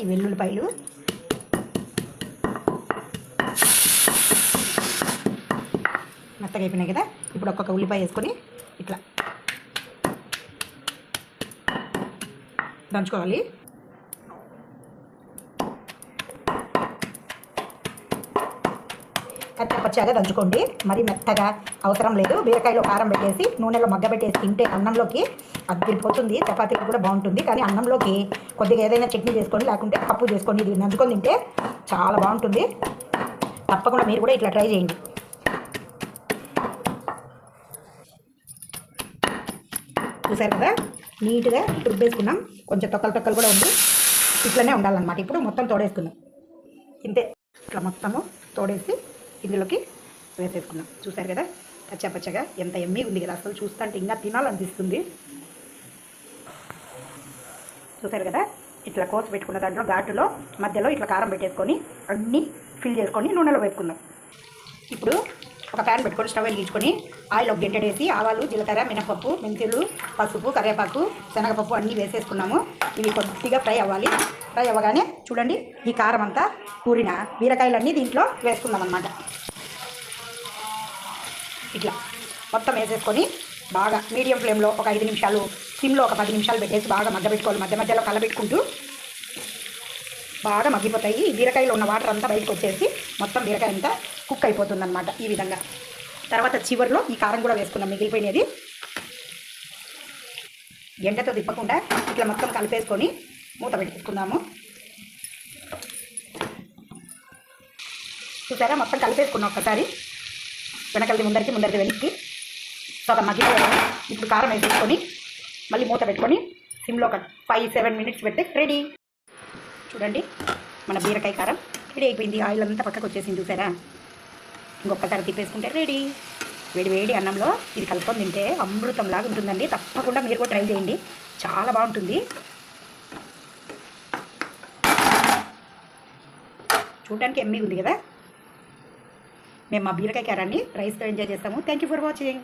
ఈ వెల్లుల్లిపాయలు. మెత్తగా అయిపోయినాయి కదా ఇప్పుడు ఒక్కొక్క ఉల్లిపాయ వేసుకొని ఇట్లా దంచుకోవాలి. కచ్చా దంచుకోండి. మరి మెత్తగా అవసరం లేదు. బీరకాయలో కారం పెట్టేసి నూనెలో మగ్గబెట్టేసి తింటే అన్నంలోకి అదిరిపోతుంది చపాతీకి కూడా బాగుంటుంది. కానీ అన్నంలోకి కొద్దిగా ఏదైనా చట్నీ చేసుకొని లేకుంటే పప్పు చేసుకొని ఇది నంచుకొని తింటే చాలా బాగుంటుంది. తప్పకుండా మీరు కూడా ఇట్లా ట్రై చేయండి. చూసారు కదా? నీట్గా రుబ్బేసుకున్నాం కొంచెం తొక్కలు తొక్కలు కూడా ఉంది. ఇట్లనే ఉండాలన్నమాట. ఇప్పుడు మొత్తం తోడేసుకుందాం. ఇంతే. ఇట్లా మొత్తము తోడేసి ఇందులోకి వేసేసుకున్నాం చూసారు కదా? పచ్చపచ్చగా ఎంత ఎమ్మీ ఉంది కదా? అసలు చూస్తుంటే ఇంకా తినాలనిపిస్తుంది. చూసారు కదా? ఇట్లా కోసి పెట్టుకున్న దాంట్లో ఘాటులో మధ్యలో ఇట్లా కారం పెట్టేసుకొని అన్నీ ఫిల్ చేసుకొని నూనెలో వేసుకుందాం. ఇప్పుడు ఒక ప్యాన్ పెట్టుకొని స్టవ్ వెలిగించుకొని ఆయిల్ ఒక గెంటెడేసి ఆవాలు జీలకర్ర మినపప్పు మెంతులు పసుపు కరివేపాకు శనగపప్పు అన్నీ వేసేసుకున్నాము. ఇవి కొద్దిగా ఫ్రై అవ్వాలి. ఫ్రై అవ్వగానే చూడండి ఈ కారం అంతా కూరిన బీరకాయలన్నీ దీంట్లో వేసుకుందాం అన్నమాట. ఇట్లా మొత్తం వేసేసుకొని బాగా మీడియం ఫ్లేమ్లో ఒక ఐదు నిమిషాలు సిమ్లో ఒక పది నిమిషాలు పెట్టేసి బాగా మగ్గబెట్టుకోవాలి. మధ్య మధ్యలో కలబెట్టుకుంటూ బాగా మగ్గిపోతాయి. బీరకాయలో ఉన్న వాటర్ అంతా బయటకు వచ్చేసి మొత్తం బీరకాయ అంతా కుక్ అయిపోతుంది అనమాట ఈ విధంగా. తర్వాత చివరిలో ఈ కారం కూడా వేసుకున్నాం మిగిలిపోయినది ఎండతో తిప్పకుండా ఇట్లా మొత్తం కలిపేసుకొని మూత పెట్టేసుకుందాము చూసారా? మొత్తం కలిపేసుకున్నాం ఒక్కసారి. వెనకలది ముందరికి ముందరికి వెనక్కి. సగం మగ్గిపోయాము ఇప్పుడు కారం వేసేసుకొని మళ్ళీ మూత పెట్టుకొని సిమ్లో ఒక ఫైవ్ సెవెన్ మినిట్స్ పెడితే రెడీ చూడండి మన బీరకాయ కారం రెడీ అయిపోయింది. ఆయిల్ అంతా పక్కకు వచ్చేసింది చూసారా? ఇంకొకసారి తిప్పేసుకుంటే రెడీ. వేడి వేడి అన్నంలో ఇది కలుపుకొని తింటే అమృతంలాగా ఉంటుందండి. తప్పకుండా మీరు కూడా ట్రై చేయండి. చాలా బాగుంటుంది. చూడడానికి ఎమ్మి ఉంది కదా? మేము మా బీరకాయ కారాన్ని రైస్తో ఎంజాయ్ చేస్తాము. Thank you for watching